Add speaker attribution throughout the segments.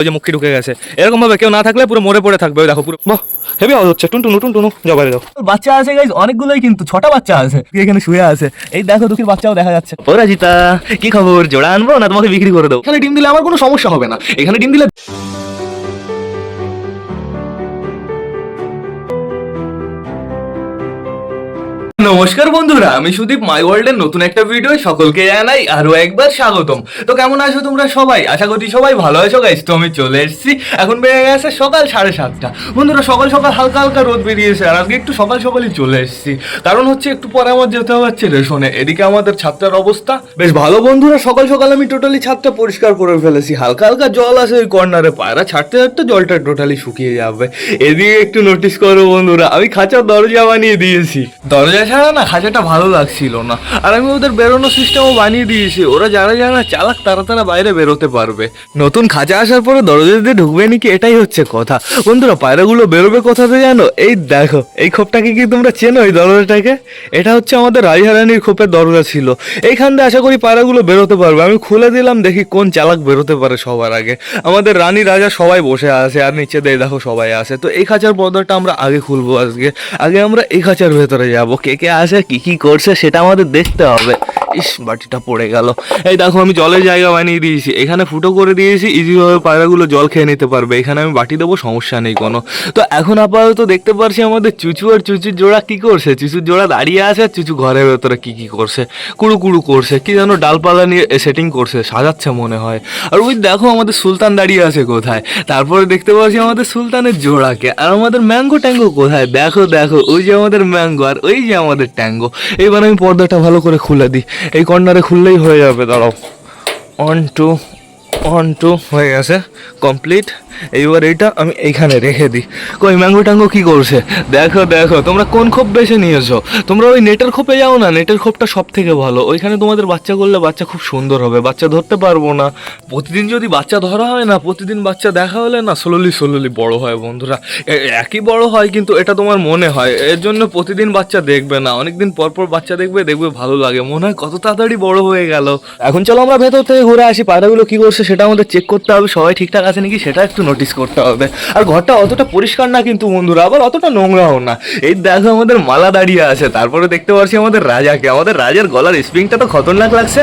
Speaker 1: ওই যে মুখি ঢুকে গেছে। এরকম ভাবে কেউ না থাকলে পুরো মরে পড়ে থাকবে ওই দেখো পুরো। বাহ হেভি আওয়াজ হচ্ছে। টুনটুনু টুনটুনু যাও বাইরে যাও।
Speaker 2: বাচ্চা আছে গাইজ অনেকগুলোই কিন্তু ছটা বাচ্চা আছে। এখানে শুয়ে আছে। এই দেখো দুঃখের বাচ্চাও দেখা যাচ্ছে।
Speaker 1: পরাজিতা রাজিতা কি খবর? জোড়া আনব না তোমাকে বিক্রি করে দেবো? এখানে ডিম দিলে আমার কোনো সমস্যা হবে না। এখানে ডিম দিলে নমস্কার বন্ধুরা, আমি সুদীপ মাই ওয়ার্ল্ডের নতুন একটা ভিডিও সকলকে জানাই আরও একবার স্বাগতম। তো কেমন আছো তোমরা সবাই? আশা করি সবাই ভালো আছো গাইস তো আমি চলে এসেছি। এখন বেড়ে গেছে সকাল সাড়ে সাতটা। বন্ধুরা, সকাল সকাল হালকা হালকা রোদ বেরিয়েছে আর আজকে একটু সকাল সকালই চলে এসেছি। কারণ হচ্ছে একটু পরে আমার যেতে হচ্ছে রেশনে। এদিকে আমাদের ছাত্রের অবস্থা বেশ ভালো বন্ধুরা, সকাল সকাল আমি টোটালি ছাদটা পরিষ্কার করে ফেলেছি। হালকা হালকা জল আছে ওই কর্নারে পায়রা, ছাড়তে ছাড়তে জলটা টোটালি শুকিয়ে যাবে। এদিকে একটু নোটিস করো বন্ধুরা, আমি খাঁচার দরজা বানিয়ে দিয়েছি। দরজা ছাড়া না খাঁচাটা ভালো লাগছিল না। আর আমি ওদের বেরোনোর সিস্টেমও বানিয়ে দিয়েছি। ওরা যারা যারা চালাক, তারা তারা বাইরে বেরোতে পারবে। নতুন খাঁচা আসার পরে দরজা দিয়ে ঢুকবে নাকি এটাই হচ্ছে কথা। বন্ধুরা, পায়রাগুলো বেরোবে কোথাতে জানো? এই দেখো, এই খোপটাকে কি তোমরা চেনো এই দরজাটাকে? এটা হচ্ছে আমাদের রাজহারানির খোপের দরজা ছিল। এইখান দিয়ে আশা করি পায়রাগুলো বেরোতে পারবে। আমি খুলে দিলাম, দেখি কোন চালাক বেরোতে পারে সবার আগে। আমাদের রানী রাজা সবাই বসে আছে, আর নিচে দিয়ে দেখো সবাই আছে। তো এই খাঁচার পর্দাটা আমরা আগে খুলবো আজকে। আগে আমরা এই খাঁচার ভেতরে যাব। কে কে আসে কি কি করছে সেটা আমাদের দেখতে হবে। ইস, বাটিটা পড়ে গেল। এই দেখো, আমি জলের জায়গা বানিয়ে দিয়েছি। এখানে ফুটো করে দিয়েছি ইজিভাবে পায়রাগুলো জল খেয়ে নিতে পারবে। এখানে আমি বাটি দেবো, সমস্যা নেই কোনো। তো এখন আপাতত দেখতে পারছি আমাদের চুচু আর চুচুর জোড়া কি করছে? চুচুর জোড়া দাঁড়িয়ে আছে, আর চুচু ঘরের ভেতরে কি কি করছে? কুড়ু কুড়ু করছে, কি যেন ডালপালা নিয়ে সেটিং করছে, সাজাচ্ছে মনে হয়। আর ওই দেখো, আমাদের সুলতান দাঁড়িয়ে আছে কোথায়? তারপরে দেখতে পাচ্ছি আমাদের সুলতানের জোড়াকে। আর আমাদের ম্যাঙ্গো ট্যাঙ্গো কোথায়? দেখো দেখো, ওই যে আমাদের ম্যাঙ্গো, আর ওই যে আমাদের ট্যাঙ্গো। এবার আমি পর্দাটা ভালো করে খুলে দিই। এই কর্নারে খুললেই হয়ে যাবে দাঁড়াও। ওয়ান টু ওয়ান টু হয়ে গেছে কমপ্লিট এইবার এইটা আমি এইখানে রেখে দিই। কই, ম্যাঙ্গো ট্যাঙ্গো কি করছে? দেখো দেখো, তোমরা কোন খোপ বেছে নিয়েছো? তোমরা ওই নেটের খোপে যাও না, নেটের খোপটা সব থেকে ভালো। ওইখানে তোমাদের বাচ্চা করলে বাচ্চা খুব সুন্দর হবে, বাচ্চা ধরতে পারব না। প্রতিদিন যদি বাচ্চা ধরা হয় না, প্রতিদিন বাচ্চা দেখা হলে না স্লোলি স্লোলি বড় হয় বন্ধুরা। একই বড় হয় কিন্তু এটা তোমার মনে হয়। এর জন্য প্রতিদিন বাচ্চা দেখবে না। অনেকদিন পর পর বাচ্চা দেখবে দেখবে ভালো লাগে। মনে হয় কত তাড়াতাড়ি বড় হয়ে গেল। এখন চলো আমরা ভেতর থেকে ঘুরে আসি, পায়রাগুলো কি করছে সেটা আমাদের চেক করতে হবে। সবাই ঠিকঠাক আছে নাকি সেটা একটু নোটিস করতে হবে। আর ঘরটা অতটা পরিষ্কার না কিন্তু বন্ধুরা, আবার অতটা নোংরাও না। এই দেখো আমাদের মালা দাঁড়িয়ে আছে, তারপরে দেখতে পাচ্ছি আমাদের রাজাকে। আমাদের রাজার গলার স্প্রিংটা তো খতরনাক লাগছে।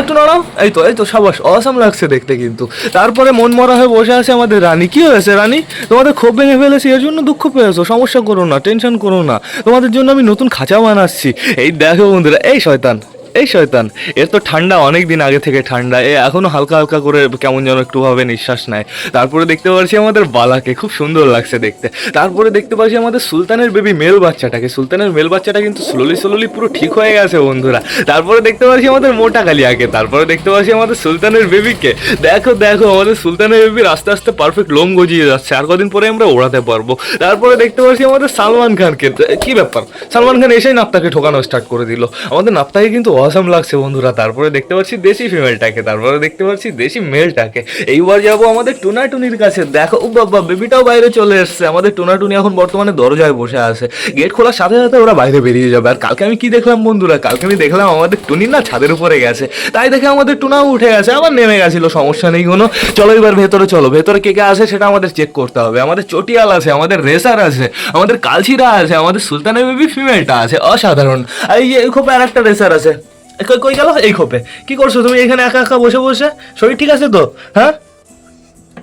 Speaker 1: একটু নরম এই তো এই তো, সাবাস অসাম লাগছে দেখতে কিন্তু। তারপরে মন মরা হয়ে বসে আছে আমাদের রানী। কি হয়েছে রানী? তোমাদের ক্ষোভ ভেঙে ফেলেছি, এর জন্য দুঃখ পেয়েছ। সমস্যা করো না টেনশন করো না। তোমাদের জন্য আমি নতুন খাঁচা বানাচ্ছি। এই দেখো বন্ধুরা, এই শয়তান। এই শয়তান, এর তো ঠান্ডা অনেক দিন আগে থেকে ঠান্ডা, এ এখনও হালকা হালকা করে কেমন যেন একটু ভাবে নিঃশ্বাস নেয়। তারপরে দেখতে পাচ্ছি আমাদের বালাকে, খুব সুন্দর লাগছে দেখতে। তারপরে দেখতে পাচ্ছি আমাদের সুলতানের বেবি মেল বাচ্চাটাকে। সুলতানের মেল বাচ্চাটা কিন্তু স্লোলি স্লোলি পুরো ঠিক হয়ে গেছে বন্ধুরা। তারপরে দেখতে পাচ্ছি আমাদের মোটা কালিয়াকে তারপরে দেখতে পাচ্ছি আমাদের সুলতানের বেবিকে দেখো দেখো, আমাদের সুলতানের বেবির আস্তে আস্তে পারফেক্ট লোম গজিয়ে যাচ্ছে, আর কদিন পরে আমরা ওড়াতে পারব। তারপরে দেখতে পাচ্ছি আমাদের সালমান খানকে কি ব্যাপার? সালমান খান এসেই নাপ্তাকে ঠোকানো স্টার্ট করে দিল। আমাদের নাপ্তাকে কিন্তু অসাম লাগছে বন্ধুরা। তারপরে দেখতে পাচ্ছি দেশি ফিমেলটাকে তারপরে দেখতে পাচ্ছি দেশি মেলটাকে এইবার যাব আমাদের টুনাটুনির কাছে। দেখো ও বাবা বেবিটাও বাইরে চলে এসছে। আমাদের টুনাটুনি এখন বর্তমানে দরজায় বসে আছে। গেট খোলার সাথে সাথে ওরা বাইরে বেরিয়ে যাবে। আর কালকে আমি কি দেখলাম বন্ধুরা? কালকে আমি দেখলাম আমাদের টুনি না ছাদের উপরে গেছে। তাই দেখে আমাদের টুনাও উঠে গেছে। আবার নেমে গেছিল, সমস্যা নেই কোনো। চলো এবার ভেতরে, চলো। ভেতরে কে কে আছে সেটা আমাদের চেক করতে হবে। আমাদের চটিয়াল আছে, আমাদের রেসার আছে, আমাদের কালচিরা আছে, আমাদের সুলতানের বেবি ফিমেলটা আছে। অসাধারণ। আর এই খুব আর একটা রেসার আছে। কই কই গেল? এই খোপে। কি করছ তুমি এখানে একা একা বসে বসে? শরীর ঠিক আছে তো? হ্যাঁ?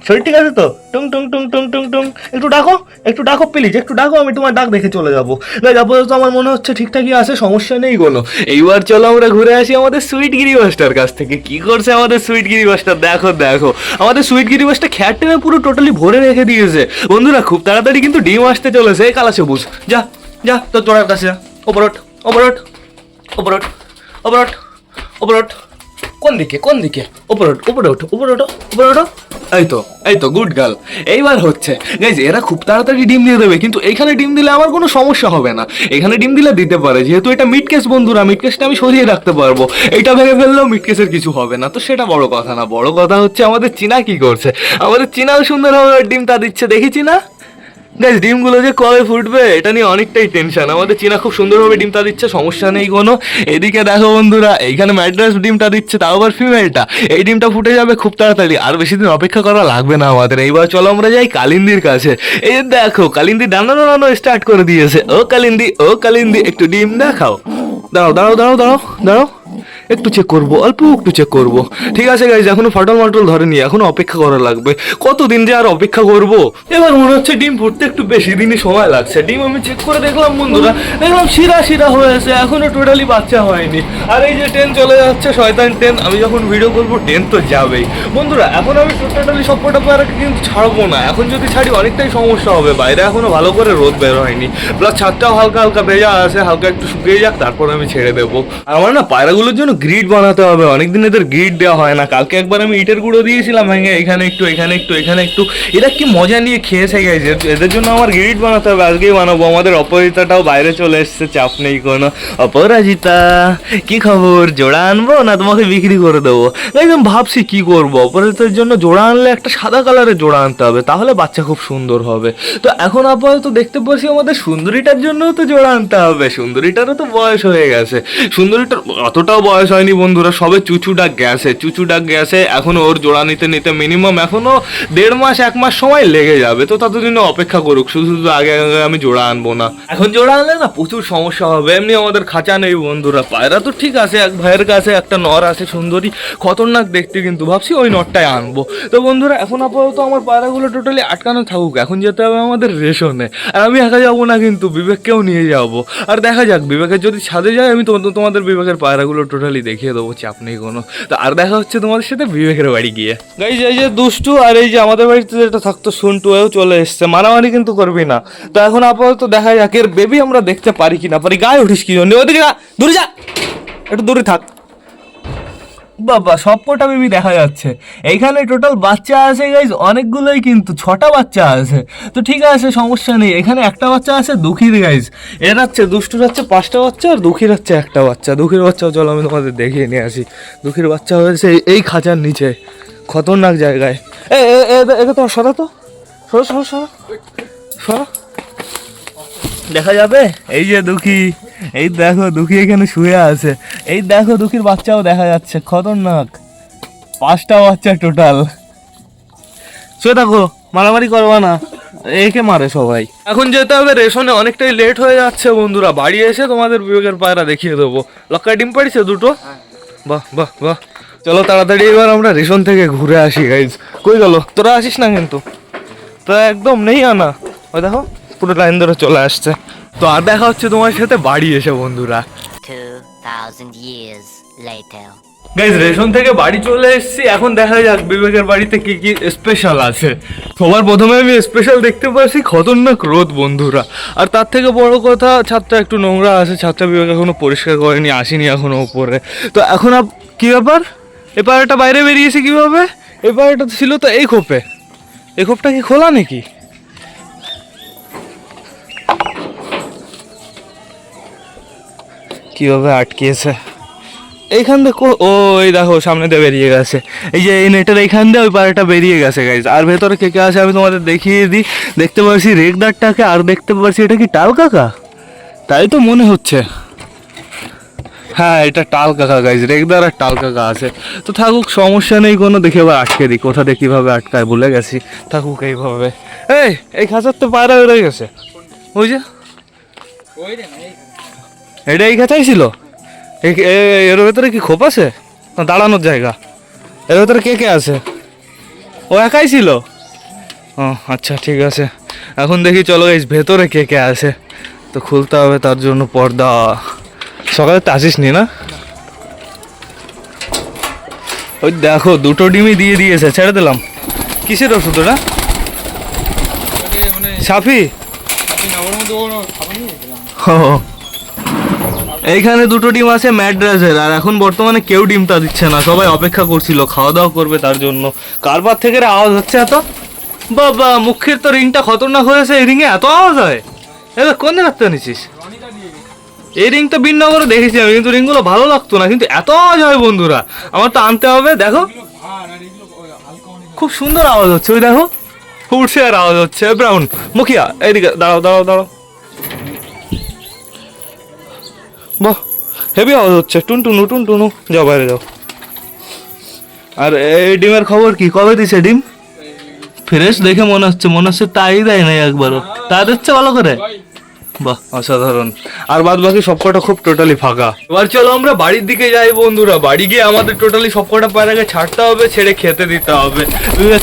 Speaker 1: শরীর ঠিক আছে তো? টুং টুং টুং টুং টুং টুং। একটু ডাকো একটু ডাকো প্লিজ একটু ডাকো, আমি তোমার ডাক দেখে চলে যাব। গাইজ, আপাতত আমার মনে হচ্ছে ঠিকঠাকই আছে, সমস্যা নেই কোনো। এইবার চলো আমরা ঘুরে আসি আমাদের সুইট গিরি মাস্টার কাছ থেকে। কি করছে আমাদের সুইট গিরি মাস্টার? দেখো দেখো। আমাদের সুইট গিরি মাস্টার খ্যাট টেনে পুরো টোটালি ভরে রেখে দিয়েছে। বন্ধুরা, খুব তাড়াতাড়ি কিন্তু ডিম আসতে চলেছে। এই কালা সবুজ যা যা, তোর কাছে যা। ওপরট ওপরট ওপরট ওপরট ওপরট কোন দিকে কোন দিকে? উপরে ওঠ উপরে ওঠো উপরে ওঠো উপরে ওঠো। এই তো এই তো গুড গার্ল এইবার হচ্ছে গাইজ এরা খুব তাড়াতাড়ি ডিম দিয়ে দেবে, কিন্তু এইখানে ডিম দিলে আমার কোনো সমস্যা হবে না। এখানে ডিম দিলে দিতে পারে, যেহেতু এটা মিড কেস বন্ধুরা মিড কেসটা আমি সরিয়ে রাখতে পারব। এইটা ভেঙে ফেললেও মিড কেসের কিছু হবে না, তো সেটা বড় কথা না। বড় কথা হচ্ছে, আমাদের চীনা কি করছে? আমাদের চীনাও সুন্দরভাবে ডিম তা দিচ্ছে, দেখেছি না? গাইজ ডিমগুলো যে কবে ফুটবে, এটা নিয়ে অনেকটাই টেনশন আমাদের চীনা খুব সুন্দরভাবে ডিমটা দিচ্ছে, সমস্যা নেই কোনো। এদিকে দেখো বন্ধুরা এইখানে ম্যাড্রাস ডিমটা দিচ্ছে, তাও আবার ফিমেলটা এই ডিমটা ফুটে যাবে খুব তাড়াতাড়ি। আর বেশি দিন অপেক্ষা করা লাগবে না আমাদের। এইবার চলো আমরা যাই কালিন্দির কাছে। এই দেখো, কালিন্দি ডানা ডানানো স্টার্ট করে দিয়েছে। ও কালিন্দি ও কালিন্দি, একটু ডিম দেখাও। দাঁড়াও দাঁড়াও দাঁড়াও দাঁড়াও দাঁড়াও। একটু চেক করব, অল্প একটু চেক করব। ঠিক আছে গাইজ এখনও ফাটল মাটল ধরেনি, এখনও অপেক্ষা করা লাগবে। কতদিন যে আর অপেক্ষা করব? এবার মনে হচ্ছে ডিম ফুটতে একটু বেশি দিনই সময় লাগছে। ডিম আমি চেক করে দেখলাম বন্ধুরা, দেখলাম শিরা শিরা হয়ে হয়েছে এখনও টোটালি বাচ্চা হয়নি। আর এই যে ট্রেন চলে যাচ্ছে, শয়তান ট্রেন আমি যখন ভিডিও করব ট্রেন তো যাবেই। বন্ধুরা, এখন আমি টোটালি সবকটা পায়রাকে কিন্তু ছাড়বো না। এখন যদি ছাড়ি, অনেকটাই সমস্যা হবে। বাইরে এখনও ভালো করে রোদ বের হয়নি। প্লাস ছাদটাও হালকা হালকা ভেজা আছে, হালকা একটু শুকিয়ে যাক, তারপর আমি ছেড়ে দেবো। আর আমার না পায়রাগুলোর জন্য গ্রিড বানাতে হবে। অনেকদিন এদের গ্রিড দেওয়া হয় না। কালকে একবার আমি ইটের গুঁড়ো দিয়েছিলাম ভেঙে। এখানে একটু এখানে একটু এখানে একটু। এরা কি মজা নিয়ে খেয়েছে গেছে এদের জন্য আমার গ্রিড বানাতে হবে। আজকেই বানাবো। আমাদের অপরাজিতাটাও বাইরে চলে এসছে। চাপ নেই কোনো। অপরাজিতা, কি খবর? জোড়া আনব না তোমাকে বিক্রি করে দেবো? একদম ভাবছি কি করব? অপরাজিতার জন্য জোড়া আনলে একটা সাদা কালারের জোড়া আনতে হবে। তাহলে বাচ্চা খুব সুন্দর হবে। তো এখন আপাতত দেখতে পাচ্ছি আমাদের সুন্দরীটার জন্য তো জোড়া আনতে হবে। সুন্দরীটারও তো বয়স হয়ে গেছে। সুন্দরীটার অতটাও বয়স হয়নি বন্ধুরা, সবে চুচু ডাক গেছে চুচু ডাক গেছে এখনও ওর জোড়া নিতে নিতে মিনিমাম এখনও দেড় মাস, এক মাস সময় লেগে যাবে, তো ততদিনে অপেক্ষা করুক, শুধু শুধু আগে আগে আমি জোড়া আনব না। এখন জোড়া আনলে না প্রচুর সমস্যা হবে, এমনি আমাদের খাঁচা নেই বন্ধুরা, পায়রা তো ঠিক আছে, এক ভাইয়ের কাছে একটা নর আছে সুন্দরী, খতরনাক দেখতে কিন্তু ভাবছি ওই নরটাই আনব। তো বন্ধুরা, এখন আপাতত আমার পায়রাগুলো টোটালি আটকানো থাকুক, এখন যেতে হবে আমাদের রেশনে, আর আমি একা যাব না কিন্তু, বিবেককেও নিয়ে যাব। আর দেখা যাক, বিবেকের যদি ছাদে যায়, আমি তোমাদের বিবেকের পায়রাগুলো টোটালি দেখিয়ে দেবো চাপ নেই কোনো তো আর দেখা হচ্ছে তোমাদের সাথে বিবেকের বাড়ি গিয়ে। গাইজ এই যে দুষ্টু আর এই যে আমাদের বাড়িতে যেটা থাকতো, সন্টু, এও চলে এসছে। মারামারি কিন্তু করবি না। তো এখন আপাতত দেখা যাক, এর বেবি আমরা দেখতে পারি কি না পারি, গায়ে উঠিস কি জন্য? ওদিকে দূরে যা। একটু দূরে থাক।
Speaker 2: বাবা সবকটা বেবি দেখা যাচ্ছে। এইখানে টোটাল বাচ্চা আছে গাইজ অনেকগুলোই কিন্তু, ছটা বাচ্চা আছে। তো ঠিক আছে, সমস্যা নেই, এখানে একটা বাচ্চা আছে, দুঃখীর গাইজ
Speaker 1: এর হচ্ছে, দুষ্টুর হচ্ছে পাঁচটা বাচ্চা, আর দুঃখীর হচ্ছে একটা বাচ্চা। দুঃখীর বাচ্চাও চলো আমি তোমাদের দেখিয়ে নিয়ে আসি। দুঃখীর বাচ্চা হয়েছে এই- খাঁচার নিচে, খতরনাক জায়গায়। এ এ এ একে তোমার সরা তো? সরো সরো সরো। সরো।
Speaker 2: দেখা যাবে? এই যে দুঃখী। এই দেখো দুঃখী এখানে শুয়ে আছে। এই দেখো দুঃখীর বাচ্চাও দেখা যাচ্ছে, খতরনাক। পাঁচটা বাচ্চা টোটাল
Speaker 1: শুয়ে থাকো, মারামারি করবা না। একে মারে সবাই। এখন যেতে হবে, রেশনে অনেকটাই লেট হয়ে যাচ্ছে বন্ধুরা। বাড়ি এসে তোমাদের বিবেকের পায়রা দেখিয়ে দেবো। লক্কা ডিম পাড়িছে দুটো? বাহ বাহ বাহ। চলো তাড়াতাড়ি এবার আমরা রেশন থেকে ঘুরে আসি গাইজ কই গেল? তোরা আসিস না কিন্তু? তোরা একদম নেই আনা। ওই দেখো। পুরো লাইন ধরে চলে আসছে। তো আর দেখা হচ্ছে তোমার সাথে বাড়ি এসে বন্ধুরা।
Speaker 3: 2,000 years later.
Speaker 1: গাইজ রেশন থেকে বাড়ি চলে এসেছি। এখন দেখা যাক বিবেকের বাড়িতে কি কি স্পেশাল আছে। সবার প্রথমে আমি স্পেশাল দেখতে পাচ্ছি খতরনাক রোদ বন্ধুরা। আর তার থেকে বড় কথা ছাদটা একটু নোংরা আছে। ছাদটা বিবেক এখনও পরিষ্কার করেনি আসেনি এখনও উপরে। তো এখন আপ কি ব্যাপার? এ পায়রাটা বাইরে বেরিয়েছে কীভাবে? তো ছিল তো এই খোপে। এই খোপটা কি খোলা নাকি? কীভাবে আটকিয়েছে? এইখান থেকে ও এই দেখো, সামনে দিয়ে বেরিয়ে গেছে। এই যে এই নেটের এইখান দিয়ে ওই পাড়াটা বেরিয়ে গেছে গাইজ আর ভেতরে কে কে আছে আমি তোমাদের দেখিয়ে দিই। দেখতে পাচ্ছি রেগদারটাকে আর দেখতে পাচ্ছি এটা কি টাল কাকা? তাই তো মনে হচ্ছে। হ্যাঁ এটা টাল কাকা গাইজ রেগদার আর টাল কাকা আছে। তো থাকুক, সমস্যা নেই, কোনো দেখে আবার আটকে দিই। কোথা দিয়ে কীভাবে আটকায়, ভুলে গেছি। থাকুক এইভাবে। এই এই খাঁচার তো পায়রা বেরোয় গেছে। ওই যে। এটা এই খাঁচাই ছিল? এর ভেতরে কি খোপ আছে? না দাঁড়ানোর জায়গা। এর ভেতরে কে কে আছে? ও একাই ছিল? ও আচ্ছা ঠিক আছে। এখন দেখি চলো এই ভেতরে কে কে আছে? তো খুলতে হবে তার জন্য পর্দা। সকালে তো আসিস নি না? ওই দেখো দুটো ডিমই দিয়ে দিয়েছে ছেড়ে দিলাম। কিসের ওষুধ ওটা? সাফি? ও এইখানে দুটো ডিম আছে, ম্যাড্রাসের, আর এখন বর্তমানে কেউ ডিমটা দিচ্ছে না। সবাই অপেক্ষা করছিল খাওয়া দাওয়া করবে তার জন্য। কারবার থেকে আওয়াজ হচ্ছে এত? বাবা, মুখের তো রিংটা খতরনাক হয়েছে, এই রিংয়ে এত আওয়াজ হয়? এবার কোন রাখতে নিছিস এই রিং তো বিনগরে দেখেছি আমি, কিন্তু রিংগুলো ভালো লাগতো না, কিন্তু এত আওয়াজ হয় বন্ধুরা। আমার তো আনতে হবে, দেখো। খুব সুন্দর আওয়াজ হচ্ছে, ওই দেখো।
Speaker 2: উঠছে আর আওয়াজ হচ্ছে ব্রাউন মুখিয়া, এইদিকে, দাঁড়াও দাঁড়াও দাঁড়াও। বাহ হেভি আওয়াজ হচ্ছে। টুনটুনু টুনটুনু যাও বাইরে যাও। আর এই ডিমের খবর কি? কবে দিছে ডিম? ফ্রেশ দেখে মনে হচ্ছে মনে হচ্ছে তাই দেয় নাই একবারও। তা দিচ্ছে ভালো করে? বাহ, অসাধারণ। আর বাদ বাকি সবকটা খুব টোটালি ফাঁকা।
Speaker 1: এবার চলো আমরা বাড়ির দিকে যাই বন্ধুরা। বাড়ি গিয়ে আমাদের টোটালি সবকটা পায়রাকে ছাড়তে হবে, ছেড়ে খেতে দিতে হবে।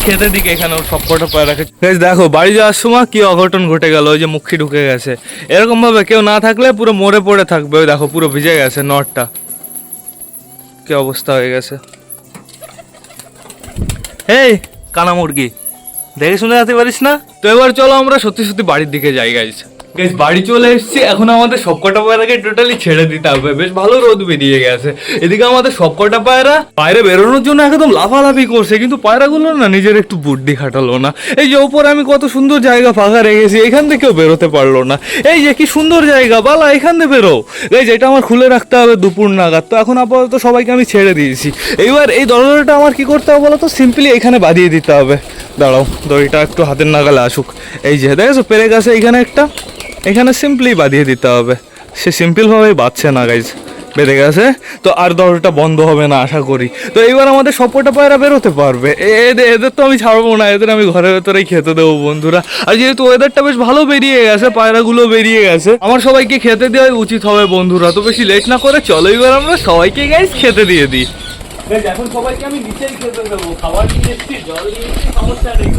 Speaker 2: খেতে দিকে এখানে সবকটা পায় রাখে দেখো, বাড়ি যাওয়ার সময় কি অঘটন ঘটে গেল, ওই যে মুখি ঢুকে গেছে। এরকম ভাবে কেউ না থাকলে পুরো মরে পড়ে থাকবে। ওই দেখো, পুরো ভিজে গেছে নটটা। কি অবস্থা হয়ে গেছে। এই কানা মুরগি। দেখে শুনে যেতে পারিস না?
Speaker 1: তো এবার চলো আমরা সত্যি সত্যি বাড়ির দিকে যাই গাইস গাইস বাড়ি চলে এসেছি। এখন আমাদের সবকটা পায়রাকে টোটালি ছেড়ে দিতে হবে। বেশ ভালো রোদ বেরিয়ে গেছে। এদিকে আমাদের সবকটা পায়রা বাইরে বেরোনোর জন্য একদম লাফালাফি করছে, কিন্তু পায়রাগুলো না নিজের একটু বুদ্ধি খাটালো না। এই যে ওপরে আমি কত সুন্দর জায়গা ফাঁকা রেখেছি, এখান থেকেও বেরোতে পারল না। এই যে কি সুন্দর জায়গা, বালা, এখান থেকে বেরো। এই যে এটা আমার খুলে রাখতে হবে দুপুর নাগাদ। তো এখন আপাতত সবাইকে আমি ছেড়ে দিয়েছি। এইবার এই দরজাটা আমার কি করতে হবে বলো তো সিম্পলি এখানে বাঁধিয়ে দিতে হবে। দাঁড়াও, দড়িটা একটু হাতের নাগালে আসুক। এই যে, দেখেছ? পেরে গেছে এখানে একটা। এখানে সিম্পলি বাঁধিয়ে দিতে হবে। সে সিম্পলভাবেই বাঁধছে না গাইজ বেঁধে গেছে, তো আর দরজাটা বন্ধ হবে না, আশা করি। তো এইবার আমাদের সবকটা পায়রা বেরোতে পারবে। এদের তো আমি ছাড়বো না, এদের আমি ঘরের ভেতরেই খেতে দেবো, বন্ধুরা। আর যেহেতু ওয়েদারটা বেশ ভালো বেরিয়ে গেছে, পায়রাগুলো বেরিয়ে গেছে, আমার সবাইকে খেতে দেওয়াই উচিত হবে, বন্ধুরা। তো বেশি লেট না করে চলো, এবার আমরা সবাইকে গাইজ খেতে দিয়ে দিই। এখন সবাইকে আমি নিচেই খেতে দেবো। খাবার নিয়ে এসছি, জল নিয়ে এসছি, সমস্যা নেই।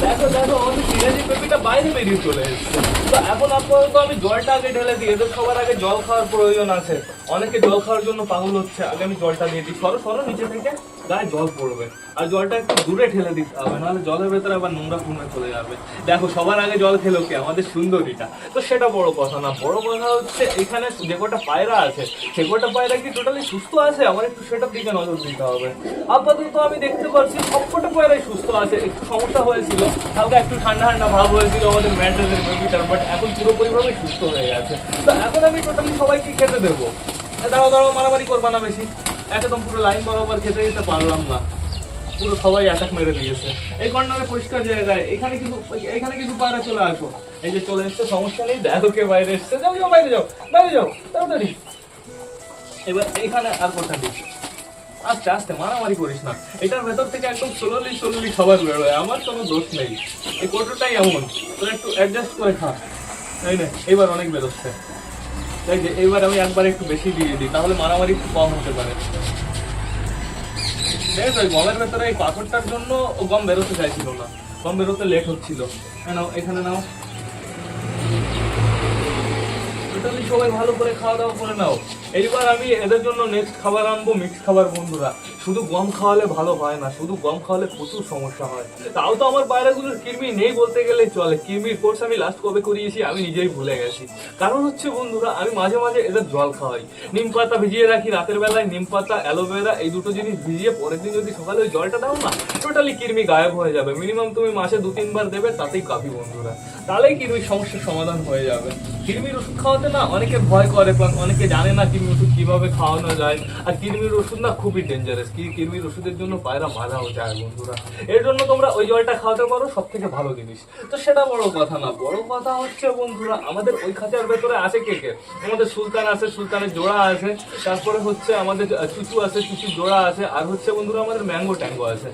Speaker 1: দেখো দেখো আমাদের সিরাজি পেপিটা বাইরে বেরিয়ে চলে এসছে। তো এখন আপাতত আমি জলটা আগে ঢেলে দিই। এদের সবার আগে জল খাওয়ার প্রয়োজন আছে। অনেকে জল খাওয়ার জন্য পাগল হচ্ছে। আগে আমি জলটা দিয়ে দিই। সরো সরো নিচে থেকে। গায়ে জল পড়বে। আর জলটা একটু দূরে ঠেলে দিতে হবে। নাহলে জলের ভেতরে আবার নোংরা ফুংরা চলে যাবে। দেখো, সবার আগে জল খেলো কে? আমাদের সুন্দরীটা। তো সেটা বড় কথা না। বড় কথা হচ্ছে, এখানে যে কটা পায়রা আছে, সে কটা পায়রা কি টোটালি সুস্থ আছে? আমার একটু সেটার দিকে নজর দিতে হবে। আপাতত আমি দেখতে পাচ্ছি সবকটা পায়রাই সুস্থ আছে। একটু সমস্যা হয়েছিল। হালকা একটু ঠান্ডা ঠান্ডা ভাব হয়েছিল আমাদের ম্যান্ডেলের বেবিটার বাট এখন পুরোপুরিভাবে সুস্থ হয়ে গেছে। তো এখন আমি টোটালি সবাইকে খেতে দেবো। দাঁড়াও দাঁড়াও, মারামারি করবা না বেশি। একদম পুরো লাইন বরাবর খেতে দিতে পারলাম না। পুরো সবাই অ্যাটাক মেরে দিয়েছে। এই কর্নারে পরিষ্কার জায়গায়। এখানে কিন্তু এখানে কিন্তু পায়রা চলে আসো এই যে চলে এসছে, সমস্যা নেই। দেখো কে বাইরে এসছে। যাও যাও, বাইরে যাও বাইরে যাও, তাড়াতাড়ি। এবার এইখানে আর কোথা দিস আস্তে আস্তে, মারামারি করিস না। এটার ভেতর থেকে একদম স্লোলি স্লোলি খাবার বেরোয় আমার কোনো দোষ নেই। এই কোটোটাই এমন। তোরা একটু অ্যাডজাস্ট করে খা। তাই না এবার অনেক বেরোচ্ছে। তাই যে, এইবার আমি একবার একটু বেশি দিয়ে দিই, তাহলে মারামারি একটু কম হতে পারে। দেখ ওই গমের ভেতরে এই পাথরটার জন্য ও গম বেরোতে চাইছিল না। গম বেরোতে লেট হচ্ছিল। কেন এখানে নাও। টোটালি সবাই ভালো করে খাওয়া দাওয়া করে নাও। এইবার আমি এদের জন্য নেক্সট খাবার আনব মিক্স খাবার বন্ধুরা। শুধু গম খাওয়ালে ভালো হয় না, শুধু গম খাওয়ালে প্রচুর সমস্যা হয়। তাও তো আমার পায়রাগুলোর কৃমি নেই বলতে গেলে চলে। কৃমির কোর্স আমি লাস্ট কবে করিয়েছি আমি নিজেই ভুলে গেছি। কারণ হচ্ছে বন্ধুরা, আমি মাঝে মাঝে এদের জল খাওয়াই। নিম পাতা ভিজিয়ে রাখি রাতের বেলায়, নিম পাতা, অ্যালোভেরা, এই দুটো জিনিস ভিজিয়ে পরের দিন যদি সকালে ওই জলটা দাও না টোটালি কৃমি গায়েব হয়ে যাবে। মিনিমাম তুমি মাসে দু, তিনবার দেবে, তাতেই কাফি বন্ধুরা। তাহলেই কৃমির সমস্যার সমাধান হয়ে যাবে। কৃমির ওষুধ খাওয়াতে না অনেকে ভয় করে অনেকে জানে না কৃমির ওষুধ কীভাবে খাওয়ানো যায়? আর কৃমির ওষুধ না খুবই ডেঞ্জারাস কি কৃমির ওষুধের জন্য পায়রা মারাও যায় বন্ধুরা। এর জন্য তোমরা ওই জলটা খাওয়াতে পারো সব থেকে ভালো জিনিস। তো সেটা বড় কথা না, বড় কথা হচ্ছে বন্ধুরা, আমাদের ওই খাঁচার ভেতরে আছে কে কে? আমাদের সুলতান আছে, সুলতানের জোড়া আছে, তারপরে হচ্ছে আমাদের চুচু আছে, চুচুর জোড়া আছে, আর হচ্ছে বন্ধুরা আমাদের ম্যাঙ্গো ট্যাঙ্গো আছে।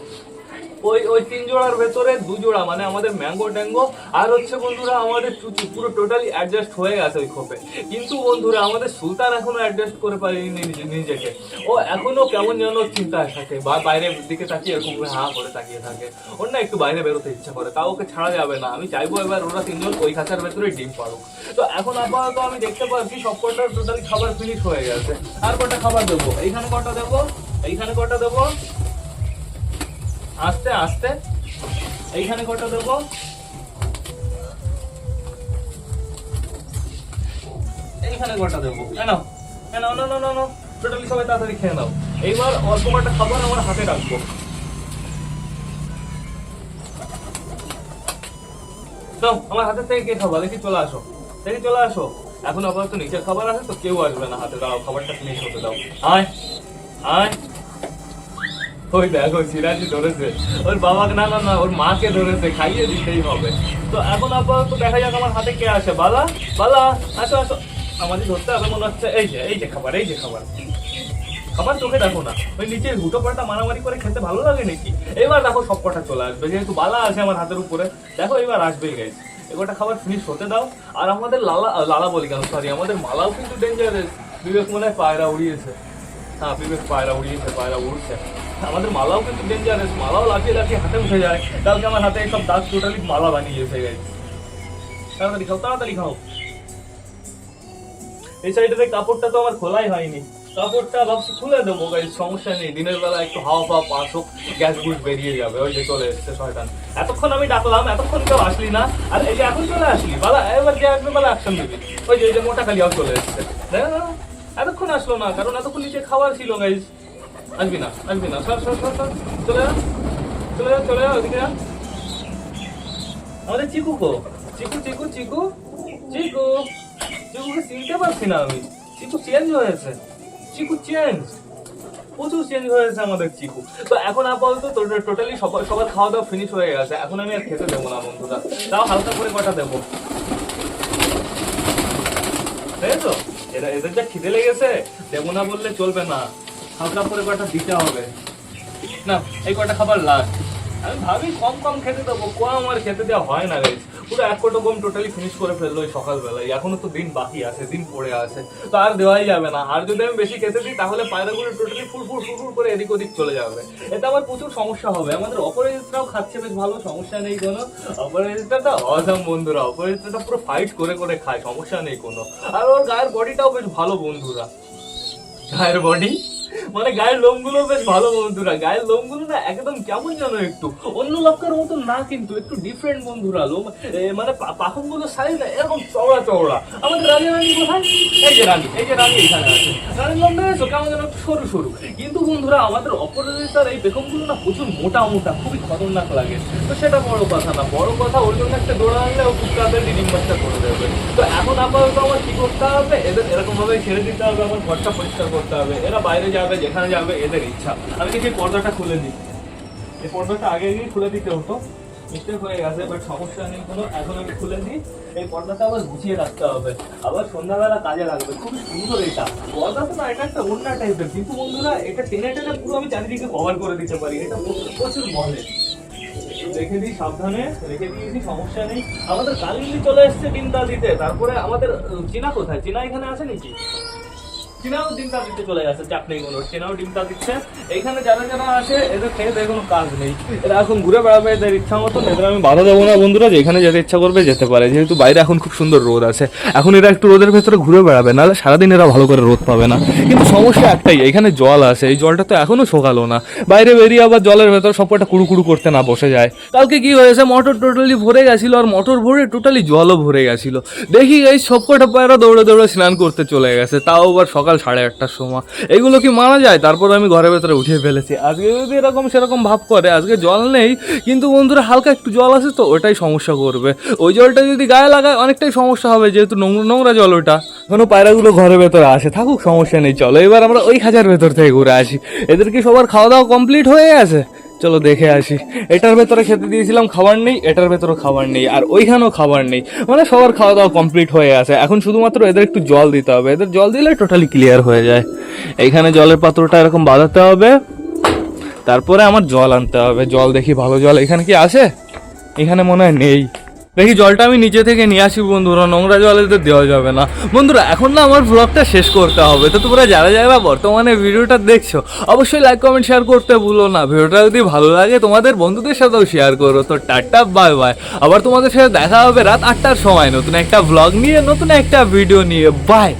Speaker 1: ওই ওই তিন জোড়ার ভেতরে দু জোড়া মানে আমাদের ম্যাঙ্গো ট্যাঙ্গো আর হচ্ছে বন্ধুরা আমাদের চুচু, পুরো টোটালি অ্যাডজাস্ট হয়ে গেছে ওই খোপে। কিন্তু বন্ধুরা, আমাদের সুলতান এখনও অ্যাডজাস্ট করে পারেনি নিজেকে। ও এখনও কেমন যেন চিন্তায় থাকে, বা বাইরের দিকে তাকিয়ে এরকম হা করে তাকিয়ে থাকে। ওর না একটু বাইরে বেরোতে ইচ্ছা করে তাও ওকে ছাড়া যাবে না। আমি চাইব এবার ওরা তিনজন ওই খাঁচার ভেতরে ডিম পাড়ুক। তো এখন আপাতত আমি দেখতে পাচ্ছি সব কটা টোটালি খাবার ফিনিশ হয়ে গেছে। আর কটা খাবার দেবো? এইখানে কটা দেবো? এইখানে কটা দেবো? আস্তে আস্তে। এইখানে কটা দেবো। এইখানে কটা দেবো। কেন কেন না না না না টোটালি সবাই তাড়াতাড়ি খেয়ে নাও। এইবার অল্প কটা খাবার আমার হাতে রাখব। তো আমার হাতে থেকে কে খাবার দেখি চলে আসো। দেখি চলে আসো। এখন আপাতত নিচের খাবার আছে, তো কেউ আসবে না হাতে। দাও খাবারটা ফিনিশ হতে দাও। আয় আয়। ওই দেখো, সিরাজি ধরেছে। ওর বাবাকে না না না, ওর মাকে ধরেছে, খাইয়ে দিতেই হবে। তো এখন আপাতত দেখা যাক আমার হাতে কে আসে বালা বালা, আসো আসো। আমাদের ধরতে হবে মনে হচ্ছে, এই যে এই যে খাবার, এই যে খাবার। খাবার চোখে দেখো না। ওই নিচে হুটো পাল্টা মারামারি করে খেতে ভালো লাগে নাকি? এবার দেখো সব কটা চলে আসবে। যেহেতু বালা আছে আমার হাতের উপরে, দেখো এবার আসবেই গাইছে এগোটা খাবার ফিনিশ হতে দাও। আর আমাদের লালা লালা বলি কেন সরি আমাদের মালাও কিন্তু ডেঞ্জারাস বিবেক মনে হয় পায়রা উড়িয়েছে। হ্যাঁ বিবেক পায়রা উড়িয়েছে, পায়রা উড়ছে। আমাদের মালাও কিন্তু ডেঞ্জারাস মালাও লাফিয়ে লাফিয়ে হাতে উঠে যায়। কালকে আমার হাতে এইসব দাগ টোটালি মালা বানিয়েছে গাইছে তাড়াতাড়ি খাও তাড়াতাড়ি খাও। এই সাইডের কাপড়টা তো আমার খোলাই হয়নি। কাপড়টা ভাবছি খুলে দেবো গাইজ সমস্যা নেই। দিনের বেলা একটু হাওয়া ফাওয়া পাস হোক গ্যাস গুস বেরিয়ে যাবে, ওই যে চলে এসছে শয়তান। এতক্ষণ আমি ডাকলাম, এতক্ষণ কেউ আসলি না। আর এই যে এখন চলে আসলি বালা এবার যে আসবে বেলা অ্যাকশন দিবি ওই যে, এই যে মোটা খালিয়াও চলে এসছে। এতক্ষণ আসলো না, কারণ এতক্ষণ নিচে খাবার ছিল গাইজ আসবি না আসবি না। সর সর সর সর। চলে যা চলে যা চলে যা ওদিকে আমাদের চিকু কো? চিকু চিকু চিকু চিকু। চিকুকে চিনতে পারছি না আমি। চিকু চেঞ্জ হয়েছে চিকু চেঞ্জ প্রচুর চেঞ্জ হয়েছে আমাদের চিকু। তো এখন আপাতত টোটালি সবার সবার খাওয়া দাওয়া ফিনিশ হয়ে গেছে। এখন আমি আর খেতে দেবো না, বন্ধুরা। তাও হালকা করে কটা দেবো? তো? এরা, এদের যা খিদে লেগেছে, দেবো না বললে চলবে না। হালকা করে কটা দিতে হবে। না, এই কটা খাবার লাস্ট আমি ভাবি কম কম খেতে দেবো, কম আর খেতে দেওয়া হয় না গাইজ পুরো এক কোটো গম টোটালি ফিনিশ করে ফেলল ওই সকালবেলায়। এখনও তো দিন বাকি আছে, দিন পড়ে আছে। তো আর দেওয়াই যাবে না। আর যদি আমি বেশি খেতে দিই, তাহলে পায়রাগুলো টোটালি ফুল ফুল ফুল করে এদিক ওদিক চলে যাবে। এতে আমার প্রচুর সমস্যা হবে। আমাদের অপরাজিতরাও খাচ্ছে বেশ ভালো, সমস্যা নেই কোনো। অপরাজিতটা তো অজাম বন্ধুরা। অপরাজিতটা পুরো ফাইট করে করে খায়, সমস্যা নেই কোনো। আর ওর গায়ের বডিটাও বেশ ভালো বন্ধুরা। গায়ের বডি মানে গায়ের লোমগুলো বেশ ভালো বন্ধুরা। গায়ের লোমগুলো না একদম কেমন যেন একটু। অন্য লোকের মতো না কিন্তু একটু ডিফারেন্ট বন্ধুরা। লোম মানে পাখনগুলো সাইজ না এরকম চওড়া চওড়া। আমাদের রানী রানী কোথায়? এই যে রানী, এই যে রানী এখানে আছে। রানীর লোম দেখেছ কেমন যেন সরু সরু। কিন্তু বন্ধুরা, আমাদের এই না প্রচুর মোটা মোটা, খুবই খতরনাক লাগে। তো সেটা বড় কথা না, বড় কথা ওর জন্য একটা দৌড়া আনলে ও খুব তাড়াতাড়ি ডিম বাচ্চা করে দেবে। তো এখন আপাতত আমার কি করতে হবে? এদের এরকম ভাবে ছেড়ে দিতে হবে, আমার ঘরটা পরিষ্কার করতে হবে। এরা বাইরে যাবে যেখানে যাবে এদের ইচ্ছা। আমি কি পর্দাটা খুলে দিই। এই পর্দাটা আগে গিয়ে খুলে দিতে হতো। মিস্টেক হয়ে গেছে বাট সমস্যা নেই কোনো। এখন আমি খুলে দিই। এই পর্দাটা আবার গুছিয়ে রাখতে হবে। আবার সন্ধ্যাবেলা কাজে লাগবে। খুবই সুন্দর এটা। পর্দা তো না, এটা একটা অন্য টাইপের কিন্তু বন্ধুরা, এটা টেনে টেনে পুরো আমি চারিদিকে কভার করে দিতে পারি। এটা প্রচুর- মলে রেখে দিই সাবধানে, রেখে দিয়েছি, সমস্যা নেই। আমাদের কালিন্দি চলে এসছে ডিমটা দিতে তারপরে আমাদের চীনা কোথায়? চীনা এখানে আছে নাকি? চীনাও ডিমটা দিতে চলে ডিমটা দিচ্ছে। যারা যারা আছে এদের খেয়ে কোনো কাজ নেই। এরা এখন ঘুরে বেড়াবে এদের ইচ্ছা মতো এদের আমি বাধা দেবো না বন্ধুরা যেখানে যেতে ইচ্ছা করবে যেতে পারে। যেহেতু বাইরে এখন খুব সুন্দর রোদ আছে। এখন এরা একটু রোদের ভেতরে ঘুরে বেড়াবে, নাহলে সারাদিন এরা ভালো করে রোদ পাবে না। কিন্তু সমস্যা একটাই, এখানে জল আছে। এই জলটা তো এখনও শোকালো না। বাইরে বেরিয়ে আবার জলের ভেতর সবকটা কুড়ু কুড়ু করতে না বসে যায়। কালকে কি হয়েছে? মোটর টোটালি ভরে গেছিল, আর মোটর ভরে টোটালি জলও ভরে গেছিল। দেখি এই সবকটা পায়রা দৌড়ে দৌড়ে স্নান করতে চলে গেছে। তাও আবার সকাল সাড়ে আটটার সময়। এগুলো কি মারা যায়? তারপর আমি ঘরের ভেতরে উঠিয়ে ফেলেছি। আজকে যদি এরকম সেরকম ভাব করে, আজকে জল নেই, কিন্তু বন্ধুরা হালকা একটু জল আসে তো, ওটাই সমস্যা করবে। ওই জলটা যদি গায়ে লাগায়, অনেকটাই সমস্যা হবে, যেহেতু নোংরা নোংরা জল ওটা। কোনো পায়রাগুলো ঘরের ভেতরে আসে, থাকুক, সমস্যা নেই, চলো। এবার আমরা ওই খাঁচার ভেতর থেকে ঘুরে আসি। এদের কি সবার খাওয়া দাওয়া কমপ্লিট হয়ে গেছে? চলো দেখে আসি। এটার ভেতরে খেতে দিয়েছিলাম খাবার নেই, এটার ভেতরে খাবার নেই, আর ওইখানেও খাবার নেই। মানে সবার খাওয়া দাওয়া কমপ্লিট হয়ে আছে। এখন শুধুমাত্র এদের একটু জল দিতে হবে। এদের জল দিলে টোটালি ক্লিয়ার হয়ে যায়। এইখানে জলের পাত্রটা এরকম বাঁধাতে হবে। তারপরে আমার জল আনতে হবে। জল দেখি ভালো জল এখানে কি আছে? এখানে মনে হয় নেই। দেখি জলটা আমি নিচে থেকে নিয়ে আসি বন্ধুরা, নোংরা জলে তো দেওয়া যাবে না। বন্ধুরা, এখন না আমার ব্লগটা শেষ করতে হবে। তো তোমরা যারা যারা বর্তমানে ভিডিওটা দেখছ, অবশ্যই লাইক কমেন্ট শেয়ার করতে ভুলো না। ভিডিওটা যদি ভালো লাগে, তোমাদের বন্ধুদের সাথেও শেয়ার করো। তো টাটা বাই বাই আবার তোমাদের সাথে দেখা হবে রাত আটটার সময়। নতুন একটা ব্লগ নিয়ে, নতুন একটা ভিডিও নিয়ে। বাই